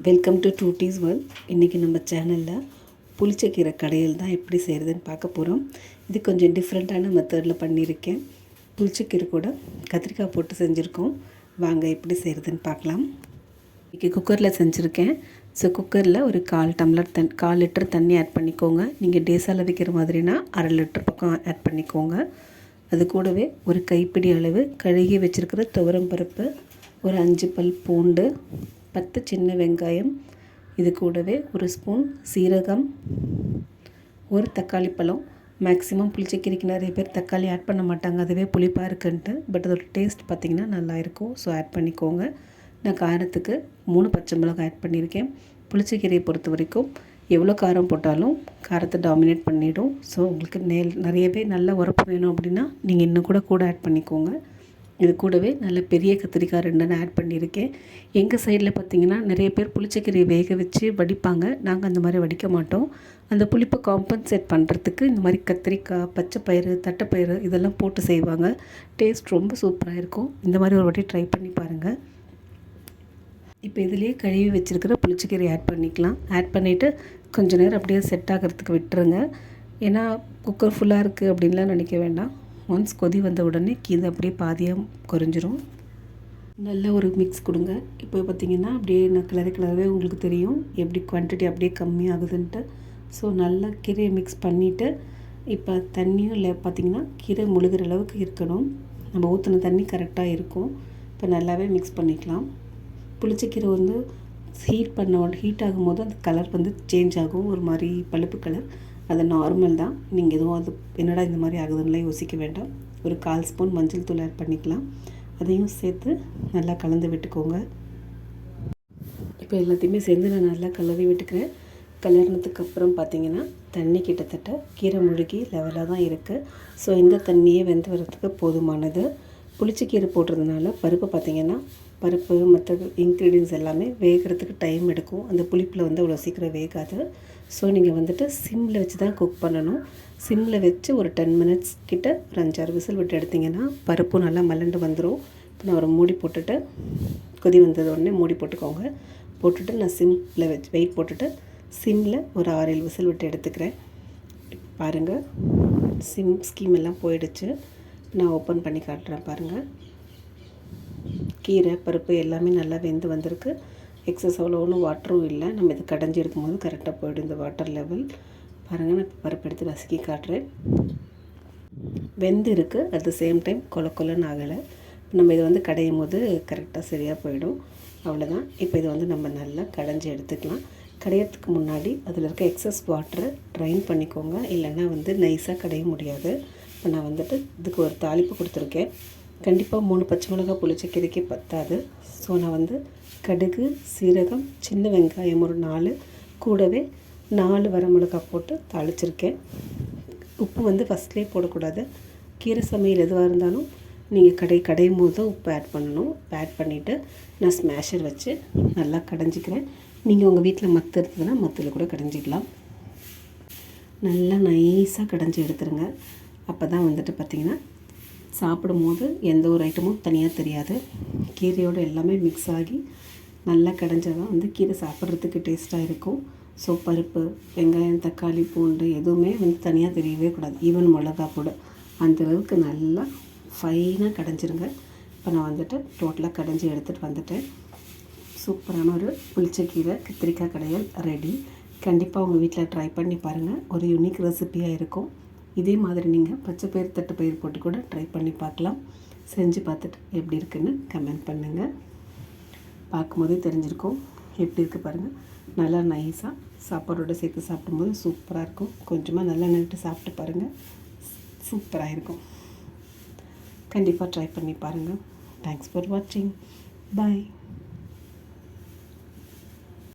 Welcome to two tees world இன்றைக்கி நம்ம சேனலில் புளிச்சக்கீரை கடையில் தான் எப்படி செய்கிறதுன்னு பார்க்க போகிறோம் இது கொஞ்சம் டிஃப்ரெண்ட்டான மெத்தடில் பண்ணியிருக்கேன். புளிச்சக்கீரை கூட கத்திரிக்காய் போட்டு செஞ்சுருக்கோம். வாங்க எப்படி செய்கிறதுன்னு பார்க்கலாம். இன்றைக்கி குக்கரில் செஞ்சுருக்கேன். ஸோ குக்கரில் ஒரு கால் டம்ளர் தன் கால் லிட்டர் தண்ணி ஆட் பண்ணிக்கோங்க. நீங்கள் டேஸால் வைக்கிற மாதிரினா அரை லிட்டர் பக்கம் ஆட் பண்ணிக்கோங்க. அது கூடவே ஒரு கைப்பிடி அளவு கழுகி வச்சுருக்கிற துவரம் பருப்பு ஒரு அஞ்சு பல் பூண்டு பத்து சின்ன வெங்காயம் இது கூடவே ஒரு ஸ்பூன் சீரகம் ஒரு தக்காளி பழம். மேக்ஸிமம் புளிச்சக்கீரைக்கு நிறைய பேர் தக்காளி ஆட் பண்ண மாட்டாங்க. அதுவே புளிப்பாக இருக்குன்ட்டு. பட் அதோட டேஸ்ட் பார்த்திங்கன்னா நல்லா இருக்கும். ஸோ ஆட் பண்ணிக்கோங்க. நான் காரத்துக்கு மூணு பச்சை மிளகாய் ஆட் பண்ணியிருக்கேன். புளிச்சக்கீரையை பொறுத்த வரைக்கும் எவ்வளோ காரம் போட்டாலும் காரத்தை டாமினேட் பண்ணிவிடும் ஸோ உங்களுக்கு நே நிறையவே நல்ல உரப்பு வேணும் அப்படின்னா நீங்கள் இன்னும் கூட கூட ஆட் பண்ணிக்கோங்க. இது கூடவே நல்ல பெரிய கத்திரிக்காய் ரெண்டு நான் ஆட் பண்ணியிருக்கேன் எங்கள் சைடில் பார்த்திங்கன்னா நிறைய பேர் புளிச்சக்கீரையை வேக வச்சு வடிப்பாங்க. நாங்கள் அந்த மாதிரி வடிக்க மாட்டோம். அந்த புளிப்பை காம்பன்சேட் பண்ணுறதுக்கு இந்த மாதிரி கத்திரிக்காய் பச்சை பயிறு தட்டைப்பயிறு இதெல்லாம் போட்டு செய்வாங்க. டேஸ்ட் ரொம்ப சூப்பராக இருக்கும். இந்த மாதிரி ஒரு வாட்டி ட்ரை பண்ணி பாருங்கள் இப்போ இதுலேயே கழுவி வச்சுருக்கிற புளிச்சக்கீரை ஆட் பண்ணிக்கலாம். ஆட் பண்ணிவிட்டு கொஞ்ச நேரம் அப்படியே செட் ஆகிறதுக்கு விட்டுருங்க. ஏன்னா குக்கர் ஃபுல்லாக இருக்குது அப்படின்லாம் நினைக்க வேண்டாம். ஒன்ஸ் கொதி வந்த உடனே கீது அப்படியே பாதியாக குறைஞ்சிரும். நல்ல ஒரு மிக்ஸ் கொடுங்க. இப்போ பார்த்திங்கன்னா அப்படியே நான் கிளறி கிளறவே உங்களுக்கு தெரியும். எப்படி குவான்டிட்டி அப்படியே கம்மியாகுதுன்ட்டு ஸோ நல்லா கீரையை மிக்ஸ் பண்ணிவிட்டு இப்போ தண்ணியும் இல்லை பார்த்திங்கன்னா கீரை முழுகிற அளவுக்கு இருக்கணும். நம்ம ஊற்றின தண்ணி கரெக்டாக இருக்கும். இப்போ நல்லாவே மிக்ஸ் பண்ணிக்கலாம். புளிச்சக்கீரை வந்து ஹீட் பண்ண ஹீட் ஆகும்போது அந்த கலர் வந்து சேஞ்ச் ஆகும். ஒரு மாதிரி பழுப்பு கலர் அது நார்மல் தான். நீங்கள் எதுவும் அது என்னடா இந்த மாதிரி ஆகுதுன்னுலாம் யோசிக்க வேண்டாம். ஒரு கால் ஸ்பூன் மஞ்சள் தூள் ஆட் பண்ணிக்கலாம். அதையும் சேர்த்து நல்லா கலந்து விட்டுக்கோங்க. இப்போ எல்லாத்தையுமே சேர்ந்து நான் நல்லா கலவி விட்டுக்கிறேன். கலர்னதுக்கு அப்புறம் பார்த்தீங்கன்னா தண்ணி கிட்டத்தட்ட கீரை முழுகி லெவலாக தான் இருக்குது ஸோ இந்த தண்ணியே வெந்து வரத்துக்கு போதுமானது. புளிச்சக்கீரை போடுறதுனால பருப்பு பார்த்திங்கன்னா பருப்பு மற்ற இன்க்ரீடியன்ஸ் எல்லாமே வேகிறதுக்கு டைம் எடுக்கும். அந்த புளிப்பில் வந்து அவ்வளோ சீக்கிரம் வேகாது. ஸோ நீங்கள் வந்துட்டு சிம்மில் வச்சு தான் குக் பண்ணணும். சிம்மில் வச்சு ஒரு டென் மினிட்ஸ் கிட்ட ஒரு அஞ்சாறு விசில் விட்டு எடுத்திங்கன்னா பருப்பும் நல்லா மலண்டு வந்துடும் இப்போ நான் ஒரு மூடி போட்டுட்டு கொதி வந்தது உடனே மூடி போட்டுக்கோங்க. போட்டுட்டு நான் சிம்மில் வச்சு வெயிட் போட்டுட்டு சிம்மில் ஒரு ஆறு ஏழு விசில் விட்டு எடுத்துக்கிறேன். பாருங்கள் சிம் ஸ்கீம் எல்லாம் போயிடுச்சு. நான் ஓப்பன் பண்ணி காட்டுறேன் பாருங்கள் கீரை பருப்பு எல்லாமே நல்லா வெந்து வந்திருக்கு. எக்ஸஸ் அவ்வளோ ஒன்றும் வாட்டரும் இல்லை. நம்ம இது கடைஞ்சி எடுக்கும்போது கரெக்டாக போய்டும் இந்த வாட்டர் லெவல் பாருங்கள் நான் இப்போ பருப்பு எடுத்து நசுக்கி காட்டுறேன். வெந்து இருக்குது அட் த சேம் டைம் கொல கொலன்னு ஆகலை. நம்ம இதை வந்து கடையும் போது கரெக்டாக சரியாக போயிடும். அவ்வளோதான் இப்போ இதை வந்து நம்ம நல்லா கடைஞ்சி எடுத்துக்கலாம். கடையிறதுக்கு முன்னாடி அதில் இருக்க எக்ஸஸ் வாட்டரை ட்ரைன் பண்ணிக்கோங்க. இல்லைன்னா வந்து நைஸாக கடைய முடியாது. இப்போ நான் வந்துட்டு இதுக்கு ஒரு தாளிப்பு கொடுத்துருக்கேன். கண்டிப்பாக மூணு பச்சை மிளகாய் புளிச்சக்கீரைக்கு பத்தாது. ஸோ நான் வந்து கடுகு சீரகம் சின்ன வெங்காயம் ஒரு நாலு. கூடவே நாலு வரமிளகாய் போட்டு தாளிச்சிருக்கேன். உப்பு வந்து ஃபஸ்ட்லேயே போடக்கூடாது. கீரை சமையல் எதுவாக இருந்தாலும் நீங்கள் கடை கடையும் போது தான் உப்பு ஆட் பண்ணணும். ஆட் பண்ணிவிட்டு நான் ஸ்மேஷர் வச்சு நல்லா கடைஞ்சிக்கிறேன். நீங்கள் உங்கள் வீட்டில் மத்து இருந்ததுன்னா மத்தில் கூட கடைஞ்சிக்கலாம். நல்லா நைஸாக கடைஞ்சி எடுத்துருங்க. அப்போ தான் வந்துட்டு பார்த்திங்கன்னா சாப்பிடும்போது எந்த ஒரு ஐட்டமும் தனியாக தெரியாது. கீரையோடு எல்லாமே மிக்ஸ் ஆகி நல்லா கடைஞ்சால் தான் வந்து கீரை சாப்பிட்றதுக்கு டேஸ்ட்டாக இருக்கும். ஸோ பருப்பு வெங்காயம் தக்காளி பூண்டு எதுவுமே வந்து தனியாக தெரியவே கூடாது. ஈவன் மிளகா கூட. அந்த அளவுக்கு நல்லா ஃபைனாக கடைஞ்சிருங்க. இப்போ நான் வந்துட்டு டோட்டலாக கடைஞ்சி எடுத்துகிட்டு வந்துட்டேன். சூப்பரான ஒரு புளிச்சக்கீரை கத்திரிக்காய் கடையல் ரெடி கண்டிப்பாக உங்கள் வீட்டில் ட்ரை பண்ணி பாருங்கள் ஒரு யூனிக் ரெசிப்பியாக இருக்கும். இதே மாதிரி நீங்கள் பச்சை பயிர் தட்டு பயிர் போட்டு கூட ட்ரை பண்ணி பார்க்கலாம். செஞ்சு பார்த்துட்டு எப்படி இருக்குன்னு கமெண்ட் பண்ணுங்கள் பார்க்கும்போதே தெரிஞ்சிருக்கும். எப்படி இருக்குது பாருங்கள் நல்லா நைஸாக சாப்பாடோடு சேர்த்து சாப்பிடும்போது சூப்பராக இருக்கும். கொஞ்சமாக நல்லா நின்றுட்டு சாப்பிட்டு பாருங்கள் சூப்பராக இருக்கும். கண்டிப்பாக ட்ரை பண்ணி பாருங்கள் தேங்க்ஸ் ஃபார் வாட்சிங் பாய்